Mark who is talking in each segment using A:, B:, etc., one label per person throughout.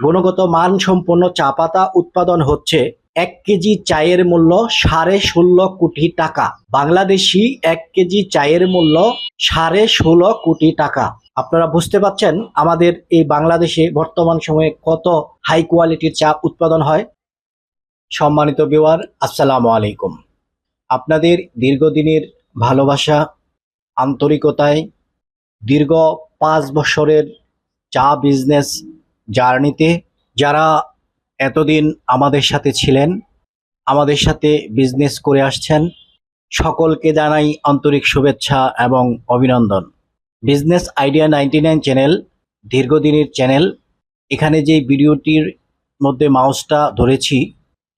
A: গুণগত মান সম্পন্ন চা পাতা উৎপাদন হচ্ছে এক কেজি চায়ের মূল্য সাড়ে ষোলো কোটি টাকা। বাংলাদেশি এক কেজি চায়ের মূল্য সাড়ে ষোলো কোটি টাকা। আপনারা বুঝতে পাচ্ছেন আমাদের এই বাংলাদেশে বর্তমান সময়ে কত হাই কোয়ালিটির চা উৎপাদন হয়? সম্মানিত বিওয়ার আসসালামু আলাইকুম। আপনাদের দীর্ঘদিনের ভালোবাসা, আন্তরিকতায় দীর্ঘ পাঁচ বছরের চা বিজনেস জার্নিতে যারা এতদিন আমাদের সাথে ছিলেন, আমাদের সাথে বিজনেস করে আসছেন, সকলকে জানাই আন্তরিক শুভেচ্ছা এবং অভিনন্দন। Business idea ninety nine channel দীর্ঘদিনের চ্যানেল এখানে যে ভিডিওটির মধ্যে মাউসটা ধরেছি,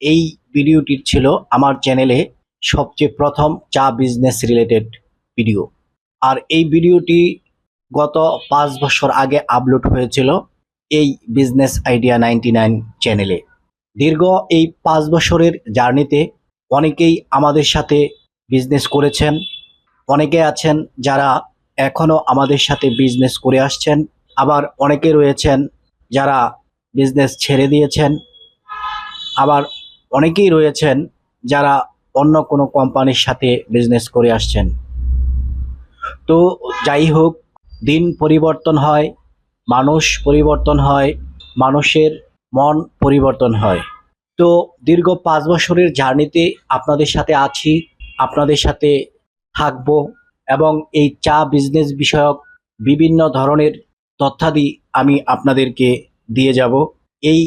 A: এই ভিডিওটির ছিল আমার চ্যানেলে সবচেয়ে প্রথম চা বিজনেস রিলেটেড ভিডিও আর এই ভিডিওটি গত পাঁচ বছর আগে আপলোড হয়েছিল। এই বিজনেস আইডিয়া নাইনটি নাইন চ্যানেলে। দীর্ঘ এই পাঁচ বছরের জার্নিতে অনেকেই আমাদের সাথে বিজনেস করেছেন। অনেকে আছেন যারা এখনও আমাদের সাথে বিজনেস করে আসছেন। আবার অনেকে রয়েছেন যারা বিজনেস ছেড়ে দিয়েছেন। আবার অনেকেই রয়েছেন যারা অন্য কোনো কোম্পানির সাথে বিজনেস করে আসছেন। তো যাই হোক, দিন পরিবর্তন হয় মানুষ পরিবর্তন হয়, মানুষের মন পরিবর্তন হয়। তো দীর্ঘ পাঁচ বছরের জার্নিতে আপনাদের সাথে আছি, আপনাদের সাথে থাকব এবং এই চা বিজনেস বিষয়ক বিভিন্ন ধরনের তথ্যাদি আমি আপনাদেরকে দিয়ে যাব। এই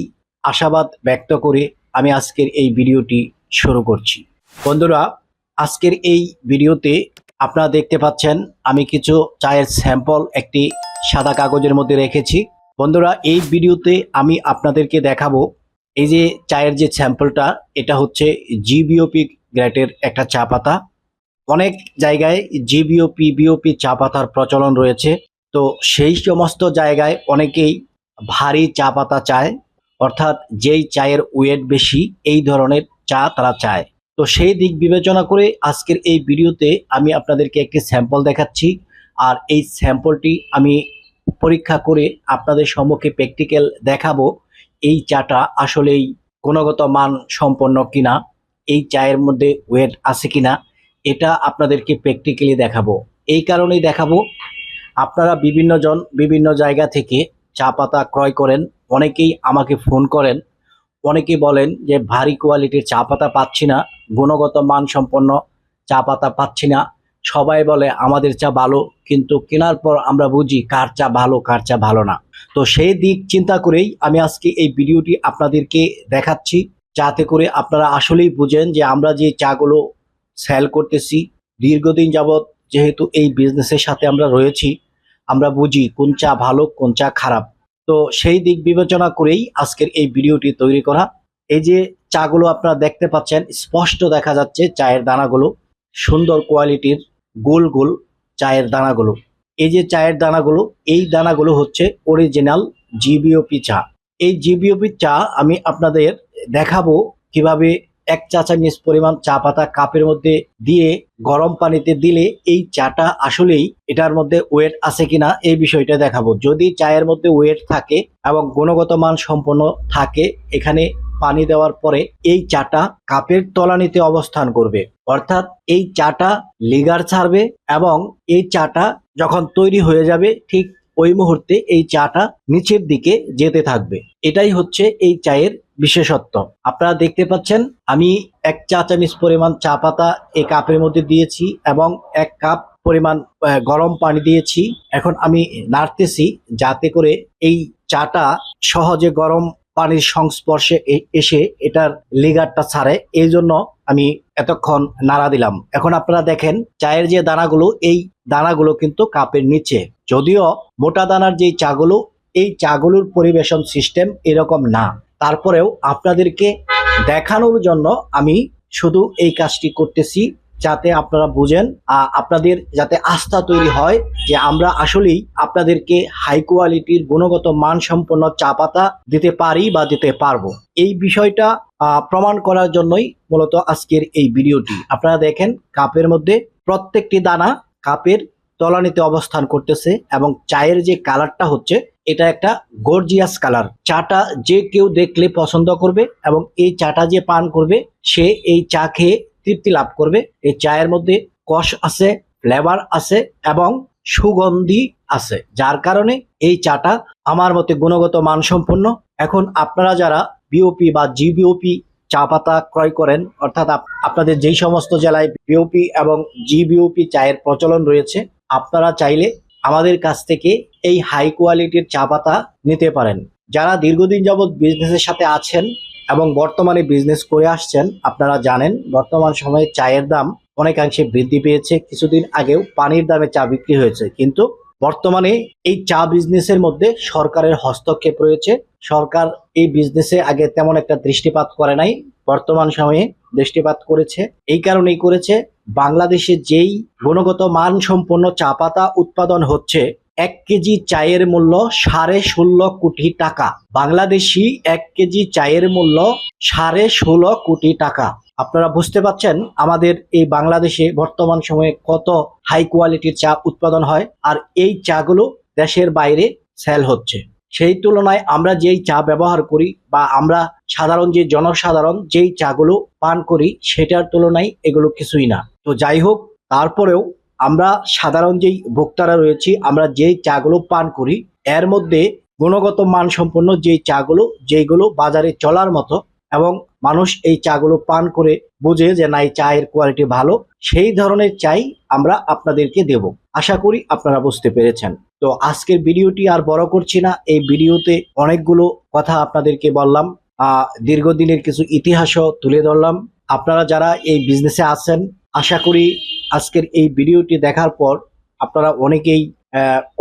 A: আশাবাদ ব্যক্ত করে আমি আজকের এই ভিডিওটি শুরু করছি। বন্ধুরা, আজকের এই ভিডিওতে আপনারা দেখতে পাচ্ছেন, আমি কিছু চায়ের স্যাম্পল একটি সাদা কাগজের মধ্যে রেখেছি। বন্ধুরা, এই ভিডিওতে আমি আপনাদেরকে দেখাবো, এই যে চায়ের যে স্যাম্পলটা, এটা হচ্ছে জিবিওপি গ্রেটের একটা চা পাতা। অনেক জায়গায় জিবিওপি বিওপি চা পাতার প্রচলন রয়েছে। তো সেই সমস্ত জায়গায় অনেকেই ভারী চা পাতা চায়, অর্থাৎ যেই চায়ের ওয়েট বেশি, এই ধরনের চা তারা চায়। তো সেই দিক বিবেচনা করে আজকের এই ভিডিওতে আমি আপনাদেরকে একটি স্যাম্পল দেখাচ্ছি। আর এই স্যাম্পলটি আমি পরীক্ষা করে আপনাদের সম্মুখে প্র্যাকটিক্যাল দেখাবো, এই চাটা আসলেই গুণগত মান সম্পন্ন কিনা, এই চায়ের মধ্যে ওয়েট আছে কিনা, এটা আপনাদেরকে প্র্যাকটিক্যালি দেখাবো। এই কারণেই দেখাবো, আপনারা বিভিন্ন জন বিভিন্ন জায়গা থেকে চা পাতা ক্রয় করেন, অনেকেই আমাকে ফোন করেন অনেকেই বলেন যে ভারী কোয়ালিটির চা পাতা পাচ্ছি না, গুণগত মান সম্পন্ন চা পাতা পাচ্ছি না। সবাই বলে আমাদের চা ভালো, কিন্তু কেনার পর আমরা বুঝি কার চা ভালো, কার চা ভালো না। তো সেই দিক চিন্তা করেই আমি আজকে এই ভিডিওটি আপনাদেরকে দেখাচ্ছি, যাতে করে আপনারা আসলেই বুঝেন যে আমরা যে চাগুলো সেল করতেছি, দীর্ঘদিন যাবৎ যেহেতু এই বিজনেসের সাথে আমরা রয়েছি, আমরা বুঝি কোন চা ভালো, কোন চা খারাপ। তো সেই দিক বিবেচনা করেই আজকের এই ভিডিওটি তৈরি করা। এই যে চাগুলো আপনারা দেখতে পাচ্ছেন, স্পষ্ট দেখা যাচ্ছে চায়ের দানাগুলো। সুন্দর কোয়ালিটির গোল গোল চায়ের দানাগুলো। এই যে চায়ের দানাগুলো, এই দানাগুলো হচ্ছে অরিজিনাল জিবিওপি চা। এই জিবিওপি চা আমি আপনাদের দেখাবো কীভাবে এক চা চামচ পরিমাণ চা পাতা কাপের মধ্যে দিয়ে গরম পানিতে দিলে এই চাটা আসলেই এটার মধ্যে ওয়েট আছে কিনা এই বিষয়টা দেখাবো। যদি চায়ের মধ্যে ওয়েট থাকে এবং গুণগত মান সম্পন্ন থাকে, এখানে পানি দেওয়ার পরে এই চাটা কাপের তলানিতে অবস্থান করবে। অর্থাৎ এই চাটা লিগার ছাড়বে এবং এই চাটা যখন তৈরি হয়ে যাবে, ঠিক ওই মুহূর্তে এই চাটা নিচের দিকে যেতে থাকবে। এটাই হচ্ছে এই চায়ের বিশেষত্ব। আপনারা দেখতে পাচ্ছেন, আমি এক চা চামচ পরিমাণ চা পাতা এই কাপের মধ্যে দিয়েছি এবং এক কাপ পরিমাণ গরম পানি দিয়েছি। এখন আমি নাড়তেছি যাতে করে এই চাটা সহজে গরম পানির সংস্পর্শে এসে এটার লিগারটা ছাড়ে। এই জন্য আমি এতক্ষণ নাড়া দিলাম। এখন আপনারা দেখেন, চায়ের যে দানাগুলো, এই দানাগুলো কিন্তু কাপের নিচে। যদিও মোটা দানার যে চাগুলো, এই চাগুলোর পরিবেশন সিস্টেম এরকম না। তারপরেও আপনাদেরকে দেখানোর জন্য আমি শুধু এই কাজটি করতেছি, যাতে আপনারা বুঝেন আপনাদের যাতে আস্থা তৈরি হয় যে আমরা আসলেই আপনাদেরকে হাই কোয়ালিটির গুণগত মান সম্পন্ন চা পাতা দিতে পারি বা দিতে পারব। এই বিষয়টা প্রমাণ করার জন্যই মূলত আজকের এই ভিডিওটি। আপনারা দেখেন, কাপের মধ্যে প্রত্যেকটি দানা কাপের তলানিতে অবস্থান করতেছে এবং চায়ের যে কালারটা হচ্ছে, এটা একটা গর্জিয়াস কালার। চাটা যে কেউ দেখলে পছন্দ করবে এবং এই চাটা যে পান করবে, সে এই চা খেয়ে তৃপ্তি লাভ করবে। এই চায়ের মধ্যে কষ আছে, ফ্লেভার আছে এবং সুগন্ধি আছে। যার কারণে এই চাটা আমার মতে গুণগত মানসম্পন্ন। এখন আপনারা যারা বিওপি বা জিবিওপি চা পাতা ক্রয় করেন, অর্থাৎ আপ- আপনাদের যেই সমস্ত জেলায় বিওপি এবং জি জিবিওপি চায়ের প্রচলন রয়েছে, আপনারা চাইলে আমাদের কাছ থেকে এই হাই কোয়ালিটির চা পাতা নিতে পারেন। যারা দীর্ঘদিন যাবৎ বিজনেসের সাথে আছেন এবং বর্তমানে বিজনেস করে আসছেন, আপনারা জানেন বর্তমান সময়ে চায়ের দাম অনেকাংশে বৃদ্ধি পেয়েছে। কিছুদিন আগেও পানির দামে চা বিক্রি হয়েছে, কিন্তু বর্তমানে এই চা বিজনেসের মধ্যে সরকারের হস্তক্ষেপ রয়েছে। সরকার এই বিজনেসে আগে তেমন একটা দৃষ্টিপাত করে নাই। বর্তমান সময়ে দৃষ্টিপাত করেছে। এই কারণেই করেছে। বাংলাদেশে যেই গুণগত মান সম্পন্ন চা পাতা উৎপাদন হচ্ছে, এক কেজি চায়ের মূল্য সাড়ে ষোলো কোটি টাকা। বাংলাদেশি এক কেজি চায়ের মূল্য সাড়ে ষোলো কোটি টাকা। আপনারা বুঝতে পাচ্ছেন আমাদের এই বাংলাদেশে বর্তমান সময়ে কত হাই কোয়ালিটির চা উৎপাদন হয় আর এই চাগুলো দেশের বাইরে সেল হচ্ছে। সেই তুলনায় আমরা যেই চা ব্যবহার করি বা আমরা সাধারণ যে জনসাধারণ যেই চাগুলো পান করি সেটার তুলনায় এগুলো কিছুই না। তো যাই হোক, তারপরেও আমরা সাধারণ যেই ভোক্তারা রয়েছি, আমরা যেই চাগুলো পান করি, এর মধ্যে গুণগত মান সম্পন্ন যেই চাগুলো, যেইগুলো বাজারে চলার মতো এবং মানুষ এই চাগুলো পান করে বুঝে যে না, এই চায়ের কোয়ালিটি ভালো, সেই ধরনের চাই আমরা আপনাদেরকে দেব। আশা করি আপনারা বুঝতে পেরেছেন। তো আজকের ভিডিওটি আর বড় করছি না। এই ভিডিওতে অনেকগুলো কথা আপনাদেরকে বললাম। দীর্ঘদিনের কিছু ইতিহাসও তুলে ধরলাম। আপনারা যারা এই বিজনেসে আছেন, আশা করি আজকের এই ভিডিওটি দেখার পর আপনারা অনেকেই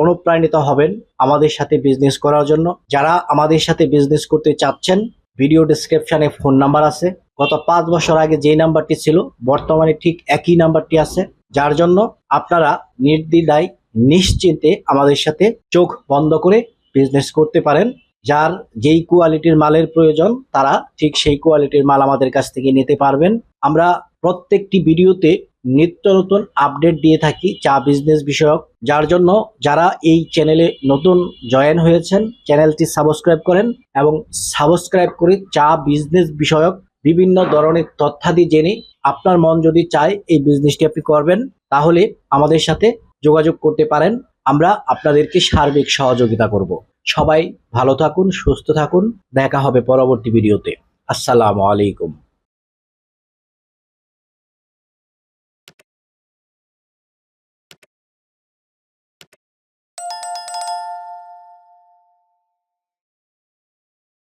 A: অনুপ্রাণিত হবেন আমাদের সাথে বিজনেস করার জন্য। যারা আমাদের সাথে বিজনেস করতে চাচ্ছেন ভিডিও ডিসক্রিপশনে ফোন নাম্বার আছে। গত পাঁচ বছর আগে যে নাম্বারটি ছিল, বর্তমানে ঠিক একই নাম্বারটি আছে। যার জন্য আপনারা নির্দ্বিধায়, নিশ্চিন্তে আমাদের সাথে চোখ বন্ধ করে বিজনেস করতে পারেন। যার যেই কোয়ালিটির মালের প্রয়োজন, তারা ঠিক সেই কোয়ালিটির মাল আমাদের কাছ থেকে নিতে পারবেন। আমরা প্রত্যেকটি ভিডিওতে নিত্য নতুন আপডেট দিয়ে থাকি চা বিজনেস বিষয়ক। যার জন্য যারা এই চ্যানেলে নতুন জয়েন হয়েছেন চ্যানেলটি সাবস্ক্রাইব করেন এবং সাবস্ক্রাইব করে চা বিজনেস বিষয়ক বিভিন্ন ধরনের তথ্যাদি জেনে আপনার মন যদি চায় এই বিজনেসটি আপনি করবেন, তাহলে আমাদের সাথে যোগাযোগ করতে পারেন। আমরা আপনাদেরকে সার্বিক সহযোগিতা করব। সবাই ভালো থাকুন, সুস্থ থাকুন। দেখা হবে পরবর্তী ভিডিওতে আসসালামু আলাইকুম।